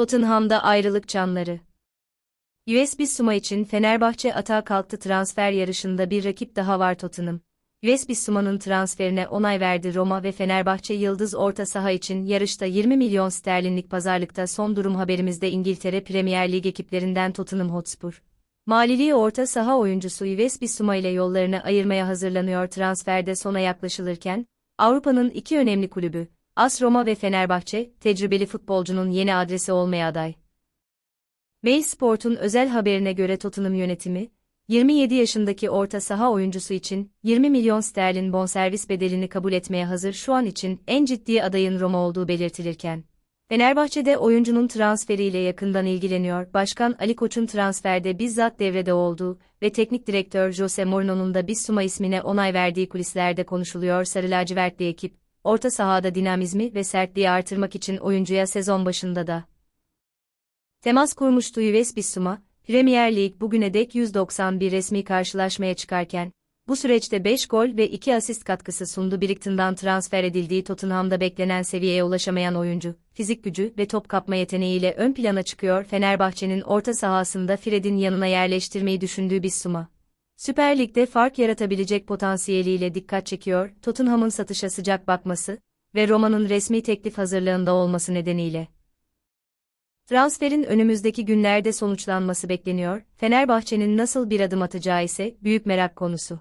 Tottenham'da ayrılık canları. USB Suma için Fenerbahçe atağa kalktı transfer yarışında bir rakip daha var Tottenham. USB Suma'nın transferine onay verdi Roma ve Fenerbahçe Yıldız orta saha için yarışta 20 milyon sterlinlik pazarlıkta son durum haberimizde İngiltere Premier Lig ekiplerinden Tottenham Hotspur. Maliliği orta saha oyuncusu Yves Bissouma ile yollarını ayırmaya hazırlanıyor transferde sona yaklaşılırken, Avrupa'nın iki önemli kulübü, AS Roma ve Fenerbahçe, tecrübeli futbolcunun yeni adresi olmaya aday. Mail Sport'un özel haberine göre Tottenham yönetimi, 27 yaşındaki orta saha oyuncusu için 20 milyon sterlin bonservis bedelini kabul etmeye hazır şu an için en ciddi adayın Roma olduğu belirtilirken, Fenerbahçe'de oyuncunun transferiyle yakından ilgileniyor. Başkan Ali Koç'un transferde bizzat devrede olduğu ve teknik direktör Jose Mourinho'nun da Bissouma ismine onay verdiği kulislerde konuşuluyor. Sarı lacivertli ekip, orta sahada dinamizmi ve sertliği artırmak için oyuncuya sezon başında da temas kurmuştu Yves Bissouma, Premier Lig bugüne dek 191 resmi karşılaşmaya çıkarken, bu süreçte 5 gol ve 2 asist katkısı sundu Brighton'dan transfer edildiği Tottenham'da beklenen seviyeye ulaşamayan oyuncu, fizik gücü ve top kapma yeteneğiyle ön plana çıkıyor Fenerbahçe'nin orta sahasında Fred'in yanına yerleştirmeyi düşündüğü Bissouma. Süper Lig'de fark yaratabilecek potansiyeliyle dikkat çekiyor, Tottenham'ın satışa sıcak bakması ve Roma'nın resmi teklif hazırlığında olması nedeniyle. Transferin önümüzdeki günlerde sonuçlanması bekleniyor, Fenerbahçe'nin nasıl bir adım atacağı ise büyük merak konusu.